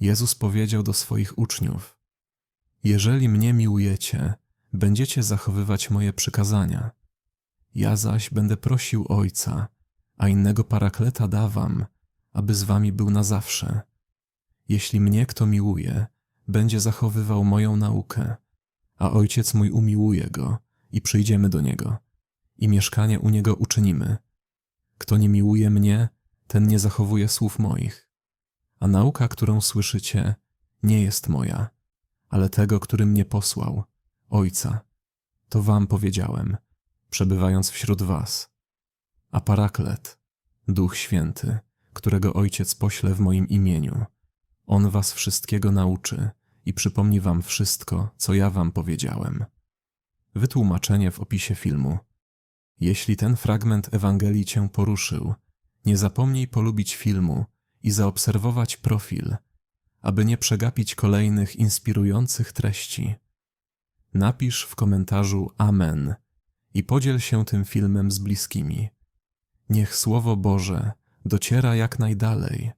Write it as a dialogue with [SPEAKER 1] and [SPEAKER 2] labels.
[SPEAKER 1] Jezus powiedział do swoich uczniów: Jeżeli mnie miłujecie, będziecie zachowywać moje przykazania. Ja zaś będę prosił Ojca, a innego parakleta dawam, aby z wami był na zawsze. Jeśli mnie kto miłuje, będzie zachowywał moją naukę, a Ojciec mój umiłuje go i przyjdziemy do niego i mieszkanie u niego uczynimy. Kto nie miłuje mnie, ten nie zachowuje słów moich. A nauka, którą słyszycie, nie jest moja, ale tego, który mnie posłał, Ojca. To wam powiedziałem, przebywając wśród was. A Paraklet, Duch Święty, którego Ojciec pośle w moim imieniu, On was wszystkiego nauczy i przypomni wam wszystko, co ja wam powiedziałem. Wytłumaczenie w opisie filmu. Jeśli ten fragment Ewangelii cię poruszył, nie zapomnij polubić filmu i zaobserwować profil, aby nie przegapić kolejnych inspirujących treści. Napisz w komentarzu Amen i podziel się tym filmem z bliskimi. Niech Słowo Boże dociera jak najdalej